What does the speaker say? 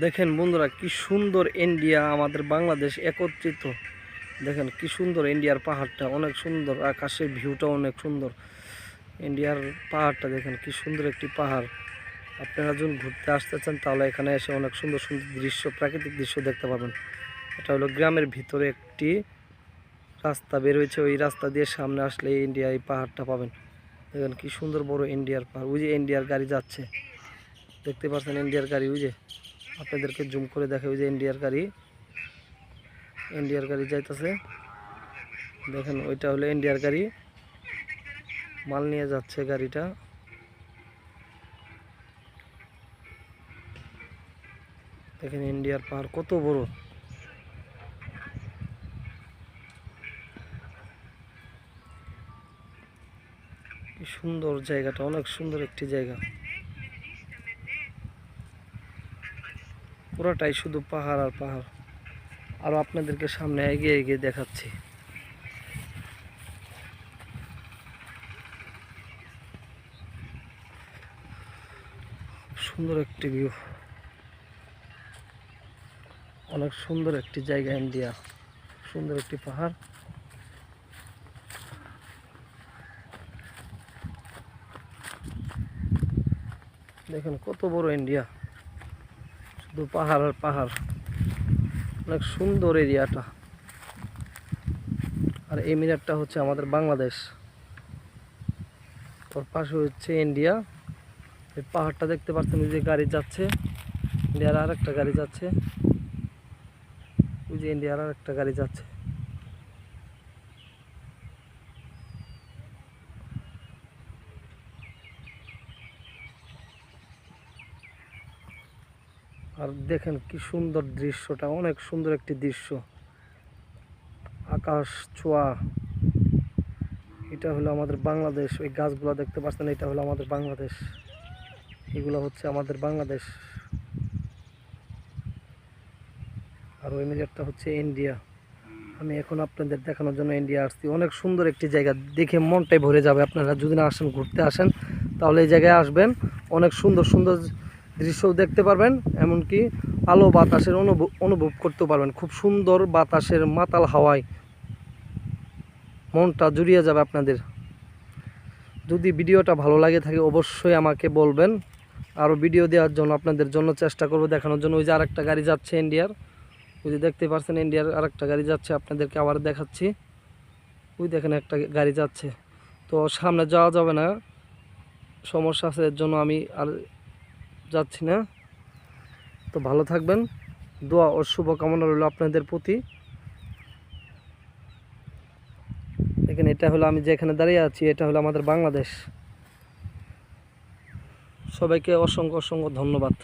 দেখেন বন্ধুরা, কি সুন্দর ইন্ডিয়া আমাদের বাংলাদেশ একত্রিত। দেখেন কি সুন্দর ইন্ডিয়ার পাহাড়টা, অনেক সুন্দর, আকাশের ভিউটা অনেক সুন্দর। ইন্ডিয়ার পাহাড়টা দেখেন কি সুন্দর একটি পাহাড়। আপনারা যখন ঘুরতে আসতে চান, তাহলে এখানে এসে অনেক সুন্দর সুন্দর দৃশ্য, প্রাকৃতিক দৃশ্য দেখতে পাবেন। এটা হলো গ্রামের ভিতরে একটি রাস্তা বের হয়েছে। ওই রাস্তা দিয়ে সামনে আসলে ইন্ডিয়া এই পাহাড়টা পাবেন। দেখেন কি সুন্দর বড় ইন্ডিয়ার পাহাড়। ওই যে ইন্ডিয়ার গাড়ি যাচ্ছে। দেখতে পাচ্ছেন ইন্ডিয়ার গাড়ি, ওই যে। আপনাদেরকে জুম করে দেখে ওই যে ইন্ডিয়ার গাড়ি। ইন্ডিয়ার গাড়ি যাইতেছে। দেখেন, ওইটা হলো ইন্ডিয়ার গাড়ি। মাল নিয়ে যাচ্ছে গাড়িটা। দেখেন ইন্ডিয়ার পাহাড় কত বড়। সুন্দর জায়গাটা, অনেক সুন্দর একটি জায়গা। পুরোটাই শুধু পাহাড় আর পাহাড়। আরও আপনাদেরকে সামনে এগিয়ে এগিয়ে দেখাচ্ছি। সুন্দর একটি ভিউ। অনেক সুন্দর একটি জায়গা ইন্ডিয়া। সুন্দর একটি পাহাড়। দেখেন কত বড় ইন্ডিয়া। শুধু পাহাড় আর পাহাড়। অনেক সুন্দর এরিয়াটা। আর এই মিনারটা হচ্ছে আমাদের বাংলাদেশ। ওর পাশে হচ্ছে ইন্ডিয়া। এই পাহাড়টা দেখতে পাচ্ছেন যে গাড়ি যাচ্ছে। ইন্ডিয়ার আর একটা গাড়ি যাচ্ছে। ওই যে ইন্ডিয়ার আর একটা গাড়ি যাচ্ছে। আর দেখেন কি সুন্দর দৃশ্যটা, অনেক সুন্দর একটি দৃশ্য। আকাশ ছোঁয়া, এটা হলো আমাদের বাংলাদেশ। ওই গাছগুলো দেখতে পাচ্ছেন, এটা হলো আমাদের বাংলাদেশ। এগুলো হচ্ছে আমাদের বাংলাদেশ। আর ওই মিজারটা হচ্ছে ইন্ডিয়া। আমি এখন আপনাদের দেখানোর জন্য ইন্ডিয়া আসছি। অনেক সুন্দর একটি জায়গা, দেখে মনটাই ভরে যাবে। আপনারা যদি না আসেন, ঘুরতে আসেন, তাহলে এই জায়গায় আসবেন। অনেক সুন্দর সুন্দর দৃশ্যও দেখতে পারবেন, এমনকি আলো বাতাসের অনুভব অনুভব করতে পারবেন। খুব সুন্দর বাতাসের মাতাল হাওয়ায় মনটা জুড়িয়ে যাবে আপনাদের। যদি ভিডিওটা ভালো লাগে থাকে, অবশ্যই আমাকে বলবেন। আরও ভিডিও দেওয়ার জন্য, আপনাদের জন্য চেষ্টা করব দেখানোর জন্য। ওই যে আরেকটা গাড়ি যাচ্ছে ইন্ডিয়ার। ওই যে দেখতে পাচ্ছেন ইন্ডিয়ার আরেকটা গাড়ি যাচ্ছে, আপনাদেরকে আবার দেখাচ্ছি। ওই দেখেন একটা গাড়ি যাচ্ছে। তো সামনে যাওয়া যাবে না। সমস্যা আছে, এর জন্য আমি আর যাচ্ছি না। তো ভালো থাকবেন। দোয়া ও শুভকামনা রইল আপনাদের প্রতি। দেখেন, এটা হলো আমি যেখানে দাঁড়িয়ে আছি, এটা হলো আমাদের বাংলাদেশ। সবাইকে অসংখ্য অসংখ্য ধন্যবাদ।